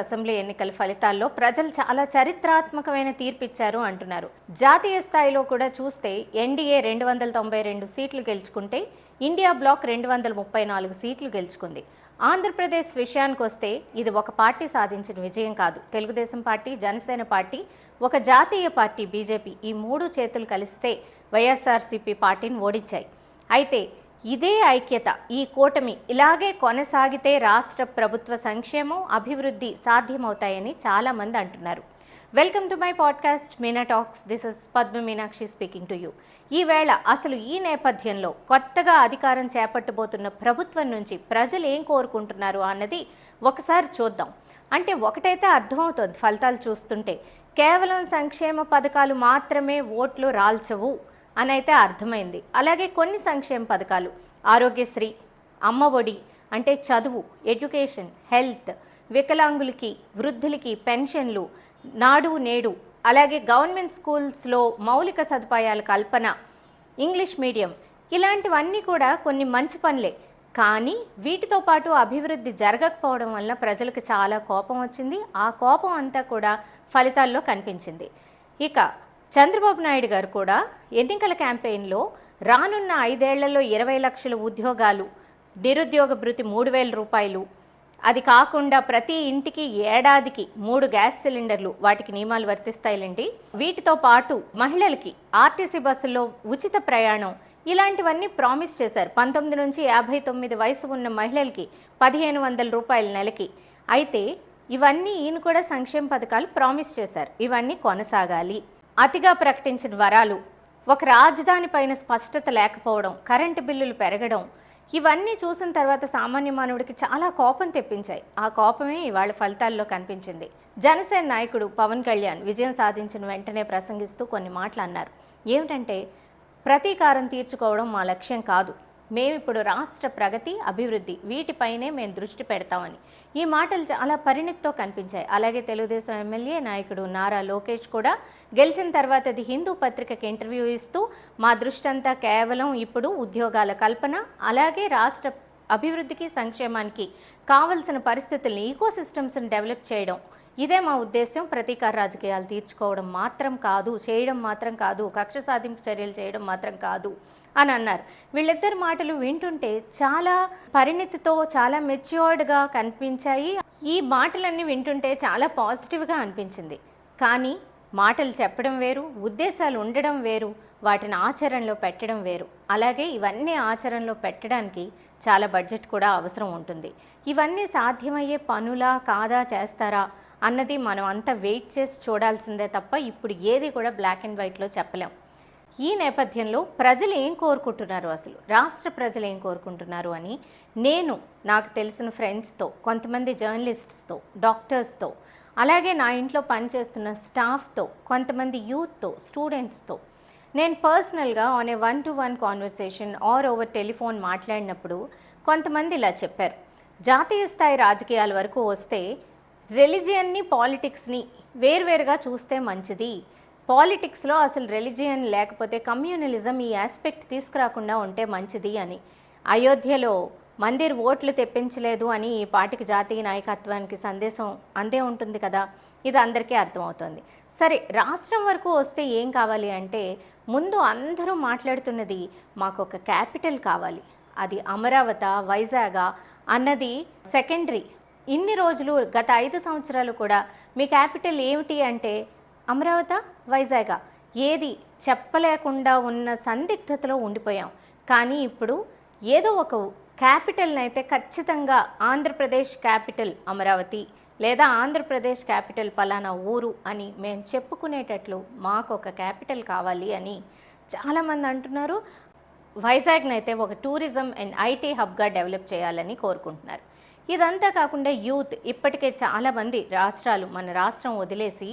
Assembly ఎన్నికల ఫలితాల్లో ప్రజలు చాలా చరిత్రాత్మకమైన తీర్పిచ్చారు అంటున్నారు. జాతీయ స్థాయిలో కూడా చూస్తే ఎన్డీఏ రెండు వందల తొంభై రెండు సీట్లు గెలుచుకుంటే ఇండియా బ్లాక్ రెండు వందల ముప్పై నాలుగు సీట్లు గెలుచుకుంది. ఆంధ్రప్రదేశ్ విషయానికి వస్తే ఇది ఒక పార్టీ సాధించిన విజయం కాదు. తెలుగుదేశం పార్టీ జనసేన పార్టీ ఒక జాతీయ పార్టీ బీజేపీ ఈ మూడు చేతులు కలిస్తే వైఎస్ఆర్సీపీ పార్టీని ఓడించాయి. అయితే ఇదే ఐక్యత ఈ కూటమి ఇలాగే కొనసాగితే రాష్ట్ర ప్రభుత్వ సంక్షేమం అభివృద్ధి సాధ్యమవుతాయని చాలామంది అంటున్నారు. Welcome to my podcast Meena talks this is Padma Meenakshi speaking to you ఈవేళ అసలు ఈ నేపథ్యంలో కొత్తగా అధికారం చేపట్టబోతున్న ప్రభుత్వం నుంచి ప్రజలు ఏం కోరుకుంటున్నారు అన్నది ఒకసారి చూద్దాం. అంటే ఒకటైతే అర్థమవుతుంది ఫలితాలు చూస్తుంటే. కేవలం సంక్షేమ పథకాలు మాత్రమే ఓట్లు రాల్చవు. అని అయితే అర్థమైంది. అలాగే కొన్ని సంక్షేమ పథకాలు. ఆరోగ్యశ్రీ అమ్మ ఒడి అంటే చదువు ఎడ్యుకేషన్ హెల్త్ వికలాంగులకి వృద్ధులకి పెన్షన్లు నాడు నేడు అలాగే గవర్నమెంట్ స్కూల్స్లో మౌలిక సదుపాయాల కల్పన ఇంగ్లీష్ మీడియం ఇలాంటివన్నీ కూడా కొన్ని మంచి పనులే. కానీ వీటితో పాటు అభివృద్ధి జరగకపోవడం వల్ల ప్రజలకు చాలా కోపం వచ్చింది. ఆ కోపం అంతా కూడా ఫలితాల్లో కనిపించింది. ఇక చంద్రబాబు నాయుడు గారు కూడా ఎన్నికల క్యాంపెయిన్లో రానున్న ఐదేళ్ళలో ఇరవై లక్షల ఉద్యోగాలు నిరుద్యోగ భృతి మూడు వేల రూపాయలు. అది కాకుండా ప్రతి ఇంటికి ఏడాదికి మూడు గ్యాస్ సిలిండర్లు వాటికి నియమాలు వర్తిస్తాయిలేండి. వీటితో పాటు మహిళలకి ఆర్టీసీ బస్సుల్లో ఉచిత ప్రయాణం ఇలాంటివన్నీ ప్రామిస్ చేశారు. పంతొమ్మిది నుంచి యాభై తొమ్మిది వయసు ఉన్న మహిళలకి పదిహేను వందల రూపాయల నెలకి. అయితే ఇవన్నీ ఈయన కూడా సంక్షేమ పథకాలు ప్రామిస్ చేశారు. ఇవన్నీ కొనసాగాలి. అతిగా ప్రకటించిన వరాలు ఒక రాజధాని పైన స్పష్టత లేకపోవడం కరెంటు బిల్లులు పెరగడం ఇవన్నీ చూసిన తర్వాత సామాన్య మానవుడికి చాలా కోపం తెప్పించాయి. ఆ కోపమే ఇవాళ ఫలితాల్లో కనిపించింది. జనసేన నాయకుడు పవన్ కళ్యాణ్ విజయం సాధించిన వెంటనే ప్రసంగిస్తూ కొన్ని మాటలు అన్నారు. ఏమిటంటే ప్రతీకారం తీర్చుకోవడం మా లక్ష్యం కాదు. మేము ఇప్పుడు రాష్ట్ర ప్రగతి అభివృద్ధి వీటిపైనే మేము దృష్టి పెడతామని. ఈ మాటలు చాలా పరిణితితో కనిపించాయి. అలాగే తెలుగుదేశం ఎమ్మెల్యే నాయకుడు నారా లోకేష్ కూడా గెలిచిన తర్వాత అది హిందూ పత్రికకి ఇంటర్వ్యూ ఇస్తూ మా దృష్టి అంతా కేవలం ఇప్పుడు ఉద్యోగాల కల్పన అలాగే రాష్ట్ర అభివృద్ధికి సంక్షేమానికి కావలసిన పరిస్థితుల్ని ఈకోసిస్టమ్స్ని డెవలప్ చేయడం. ఇదే మా ఉద్దేశం ప్రతీకార రాజకీయాలు తీర్చుకోవడం మాత్రం కాదు. చేయడం మాత్రం కాదు. కక్ష సాధింపు చర్యలు చేయడం మాత్రం కాదు అని అన్నారు. వీళ్ళిద్దరి మాటలు వింటుంటే చాలా పరిణితితో చాలా మెచ్యూర్డ్గా కనిపించాయి. ఈ మాటలన్నీ వింటుంటే చాలా పాజిటివ్గా అనిపించింది. కానీ మాటలు చెప్పడం వేరు ఉద్దేశాలు ఉండడం వేరు వాటిని ఆచరణలో పెట్టడం వేరు. అలాగే ఇవన్నీ ఆచరణలో పెట్టడానికి చాలా బడ్జెట్ కూడా అవసరం ఉంటుంది. ఇవన్నీ సాధ్యమయ్యే పనులా కాదా చేస్తారా అన్నది మనం అంతా వెయిట్ చేసి చూడాల్సిందే తప్ప ఇప్పుడు ఏది కూడా బ్లాక్ అండ్ వైట్లో చెప్పలేం. ఈ నేపథ్యంలో ప్రజలు ఏం కోరుకుంటున్నారు అసలు? రాష్ట్ర ప్రజలు ఏం కోరుకుంటున్నారు అని నేను నాకు తెలిసిన ఫ్రెండ్స్తో కొంతమంది జర్నలిస్ట్స్తో డాక్టర్స్తో అలాగే నా ఇంట్లో పనిచేస్తున్న స్టాఫ్తో కొంతమంది యూత్తో స్టూడెంట్స్తో నేను పర్సనల్గా on a one to one conversation or over telephone మాట్లాడినప్పుడు కొంతమంది ఇలా చెప్పారు. జాతీయ స్థాయి రాజకీయాల వరకు వస్తే రిలిజియన్ని పాలిటిక్స్ని వేర్వేరుగా చూస్తే మంచిది. పాలిటిక్స్లో అసలు రిలిజియన్ లేకపోతే కమ్యూనలిజం ఈ ఆస్పెక్ట్ తీసుకురాకుండా ఉంటే మంచిది అని. అయోధ్యలో మందిర్ ఓట్లు తెప్పించలేదు అని ఈ పార్టీకి జాతీయ నాయకత్వానికి సందేశం అందే ఉంటుంది కదా? ఇది అందరికీ అర్థమవుతుంది. సరే రాష్ట్రం వరకు వస్తే ఏం కావాలి అంటే ముందు అందరూ మాట్లాడుతున్నది మాకు ఒక క్యాపిటల్ కావాలి. అది అమరావత వైజాగ్ అన్నది సెకండరీ. ఇన్ని రోజులు గత ఐదు సంవత్సరాలు కూడా మీ క్యాపిటల్ ఏమిటి అంటే అమరావత వైజాగ్. ఏది చెప్పలేకుండా ఉన్న సందిగ్ధతలో ఉండిపోయాం. కానీ ఇప్పుడు ఏదో ఒక క్యాపిటల్ని అయితే ఖచ్చితంగా ఆంధ్రప్రదేశ్ క్యాపిటల్ అమరావతి లేదా ఆంధ్రప్రదేశ్ క్యాపిటల్ పలానా ఊరు అని మేము చెప్పుకునేటట్లు మాకు ఒక క్యాపిటల్ కావాలి అని చాలామంది అంటున్నారు. వైజాగ్ని అయితే ఒక టూరిజం అండ్ ఐటీ హబ్గా డెవలప్ చేయాలని కోరుకుంటున్నారు. ఇదంతా కాకుండా యూత్ ఇప్పటికే చాలామంది రాష్ట్రాలు మన రాష్ట్రం వదిలేసి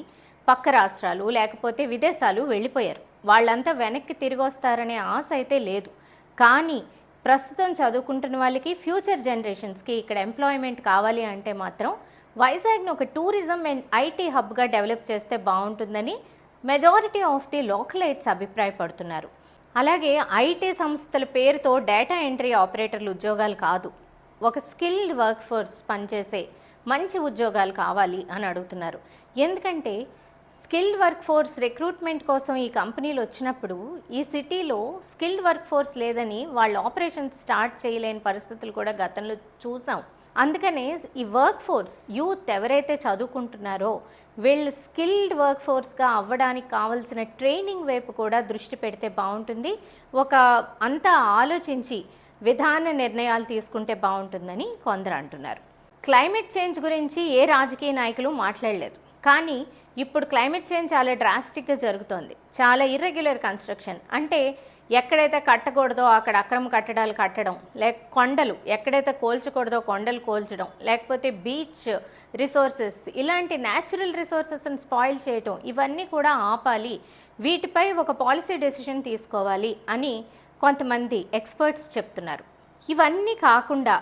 పక్క రాష్ట్రాలు లేకపోతే విదేశాలు వెళ్ళిపోయారు. వాళ్ళంతా వెనక్కి తిరిగి వస్తారనే ఆశ అయితే లేదు. కానీ ప్రస్తుతం చదువుకుంటున్న వాళ్ళకి ఫ్యూచర్ జనరేషన్స్కి ఇక్కడ ఎంప్లాయ్మెంట్ కావాలి అంటే మాత్రం వైజాగ్ను ఒక టూరిజం అండ్ ఐటీ హబ్గా డెవలప్ చేస్తే బాగుంటుందని మెజారిటీ ఆఫ్ ది లోకలైట్స్ అభిప్రాయపడుతున్నారు. అలాగే ఐటీ సంస్థల పేరుతో డేటా ఎంట్రీ ఆపరేటర్లు ఉద్యోగాలు కాదు ఒక స్కిల్డ్ వర్క్ ఫోర్స్ పనిచేసే మంచి ఉద్యోగాలు కావాలి అని అడుగుతున్నారు. ఎందుకంటే స్కిల్డ్ వర్క్ ఫోర్స్ రిక్రూట్మెంట్ కోసం ఈ కంపెనీలు వచ్చినప్పుడు ఈ సిటీలో స్కిల్డ్ వర్క్ ఫోర్స్ లేదని వాళ్ళు ఆపరేషన్ స్టార్ట్ చేయలేని పరిస్థితులు కూడా గతంలో చూసాం. అందుకనే ఈ వర్క్ ఫోర్స్ యూత్ ఎవరైతే చదువుకుంటున్నారో వీళ్ళు స్కిల్డ్ వర్క్ ఫోర్స్గా అవ్వడానికి కావాల్సిన ట్రైనింగ్ వైపు కూడా దృష్టి పెడితే బాగుంటుంది. ఒక అంతా ఆలోచించి విధాన నిర్ణయాలు తీసుకుంటే బాగుంటుందని కొందరు అంటున్నారు. క్లైమేట్ చేంజ్ గురించి ఏ రాజకీయ నాయకులు మాట్లాడలేదు. కానీ ఇప్పుడు క్లైమేట్ చేంజ్ చాలా డ్రాస్టిక్గా జరుగుతోంది. చాలా ఇర్రెగ్యులర్ కన్స్ట్రక్షన్ అంటే ఎక్కడైతే కట్టకూడదో అక్కడ అక్రమ కట్టడాలు కట్టడం లేక కొండలు ఎక్కడైతే కోల్చకూడదో కొండలు కోల్చడం లేకపోతే బీచ్ రిసోర్సెస్ ఇలాంటి న్యాచురల్ రిసోర్సెస్ని స్పాయిల్ చేయటం ఇవన్నీ కూడా ఆపాలి. వీటిపై ఒక పాలసీ డెసిషన్ తీసుకోవాలి అని కొంతమంది ఎక్స్పర్ట్స్ చెప్తున్నారు. ఇవన్నీ కాకుండా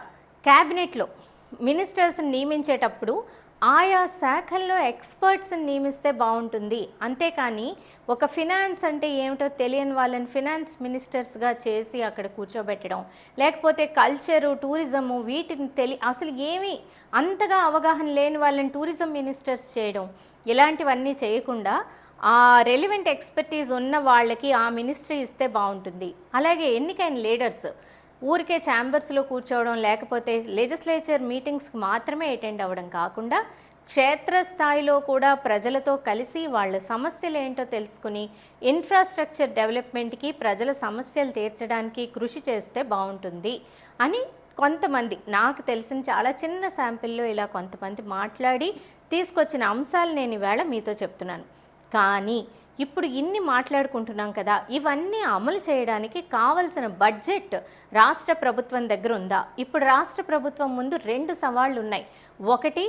క్యాబినెట్లో మినిస్టర్స్ని నియమించేటప్పుడు ఆయా శాఖల్లో ఎక్స్పర్ట్స్ని నియమిస్తే బాగుంటుంది. అంతేకాని ఒక ఫినాన్స్ అంటే ఏమిటో తెలియని వాళ్ళని ఫినాన్స్ మినిస్టర్స్గా చేసి అక్కడ కూర్చోబెట్టడం లేకపోతే కల్చరు టూరిజము వీటిని తెలి అసలు ఏమీ అంతగా అవగాహన లేని వాళ్ళని టూరిజం మినిస్టర్స్ చేయడం ఇలాంటివన్నీ చేయకుండా ఆ రెలివెంట్ ఎక్స్పర్టీస్ ఉన్న వాళ్ళకి ఆ మినిస్ట్రీ ఇస్తే బాగుంటుంది. అలాగే ఎన్నికైన లీడర్స్ ఊరికే ఛాంబర్స్లో కూర్చోవడం లేకపోతే లెజిస్లేచర్ మీటింగ్స్కి మాత్రమే అటెండ్ అవ్వడం కాకుండా క్షేత్రస్థాయిలో కూడా ప్రజలతో కలిసి వాళ్ళ సమస్యలు ఏంటో తెలుసుకుని ఇన్ఫ్రాస్ట్రక్చర్ డెవలప్మెంట్కి ప్రజల సమస్యలు తీర్చడానికి కృషి చేస్తే బాగుంటుంది అని కొంతమంది నాకు తెలిసిన చాలా చిన్న శాంపిల్లో ఇలా కొంతమంది మాట్లాడి తీసుకొచ్చిన అంశాలు నేను ఈవేళ మీతో చెప్తున్నాను. కానీ ఇప్పుడు ఇన్ని మాట్లాడుకుంటున్నాం కదా ఇవన్నీ అమలు చేయడానికి కావలసిన బడ్జెట్ రాష్ట్ర ప్రభుత్వం దగ్గర ఉందా? ఇప్పుడు రాష్ట్ర ప్రభుత్వం ముందు రెండు సవాళ్ళు ఉన్నాయి ఒకటి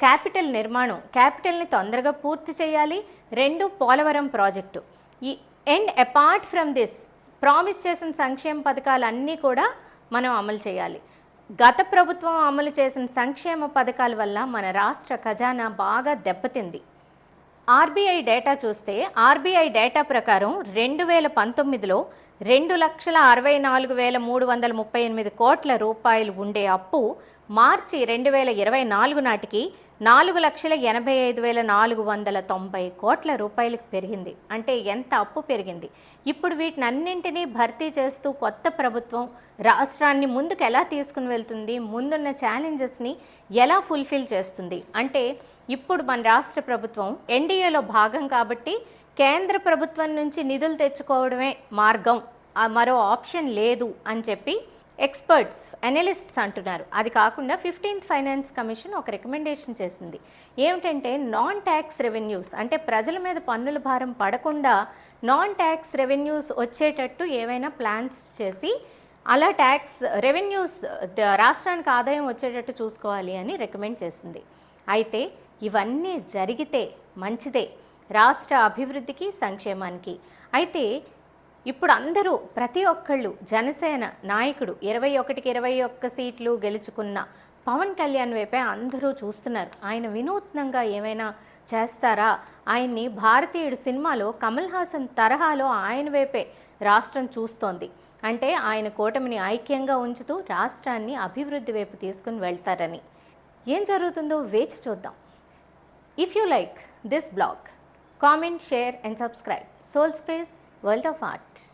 క్యాపిటల్ నిర్మాణం. క్యాపిటల్ని తొందరగా పూర్తి చేయాలి. రెండు పోలవరం ప్రాజెక్టు. ఈ and apart from this promise చేసిన సంక్షేమ పథకాలన్నీ కూడా మనం అమలు చేయాలి. గత ప్రభుత్వం అమలు చేసిన సంక్షేమ పథకాల వల్ల మన రాష్ట్ర ఖజానా బాగా దెబ్బతింది. ఆర్బీఐ డేటా చూస్తే ఆర్బీఐ డేటా ప్రకారం రెండు వేల పంతొమ్మిదిలో రెండు లక్షల అరవై నాలుగు వేల మూడు వందల ముప్పై ఎనిమిది కోట్ల రూపాయలు ఉండే అప్పు మార్చి రెండు వేల ఇరవై నాలుగు నాటికి నాలుగు లక్షల ఎనభై ఐదు వేల నాలుగు వందల తొంభై కోట్ల రూపాయలకు పెరిగింది. అంటే ఎంత అప్పు పెరిగింది? ఇప్పుడు వీటిని అన్నింటినీ భర్తీ చేస్తూ కొత్త ప్రభుత్వం రాష్ట్రాన్ని ముందుకు ఎలా తీసుకుని వెళ్తుంది? ముందున్న ఛాలెంజెస్ని ఎలా ఫుల్ఫిల్ చేస్తుంది? అంటే ఇప్పుడు మన రాష్ట్ర ప్రభుత్వం ఎన్డీఏలో భాగం కాబట్టి కేంద్ర ప్రభుత్వం నుంచి నిధులు తెచ్చుకోవడమే మార్గం. మరో ఆప్షన్ లేదు అని చెప్పి ఎక్స్పర్ట్స్ అనలిస్ట్స్ అంటున్నారు. అది కాకుండా ఫిఫ్టీన్త్ ఫైనాన్స్ కమిషన్ ఒక రికమెండేషన్ చేసింది. ఏమిటంటే నాన్ ట్యాక్స్ రెవెన్యూస్ అంటే ప్రజల మీద పన్నుల భారం పడకుండా నాన్ ట్యాక్స్ రెవెన్యూస్ వచ్చేటట్టు ఏవైనా ప్లాన్స్ చేసి అలా ట్యాక్స్ రెవెన్యూస్ రాష్ట్రానికి ఆదాయం వచ్చేటట్టు చూసుకోవాలి అని రికమెండ్ చేసింది. అయితే ఇవన్నీ జరిగితే మంచిదే. రాష్ట్ర అభివృద్ధికి సంక్షేమానికి. అయితే ఇప్పుడు అందరూ ప్రతి ఒక్కళ్ళు జనసేన నాయకుడు ఇరవై ఒకటికి ఇరవై ఒక్క సీట్లు గెలుచుకున్న పవన్ కళ్యాణ్ వైపే అందరూ చూస్తున్నారు. ఆయన వినూత్నంగా ఏమైనా చేస్తారా? ఆయన్ని భారతీయుడు సినిమాలో కమల్ హాసన్ తరహాలో ఆయన వైపే రాష్ట్రం చూస్తోంది. అంటే ఆయన కూటమిని ఐక్యంగా ఉంచుతూ రాష్ట్రాన్ని అభివృద్ధి వైపు తీసుకుని వెళ్తారని. ఏం జరుగుతుందో వేచి చూద్దాం. If you like this blog comment, share and subscribe. Soul Space World of Art.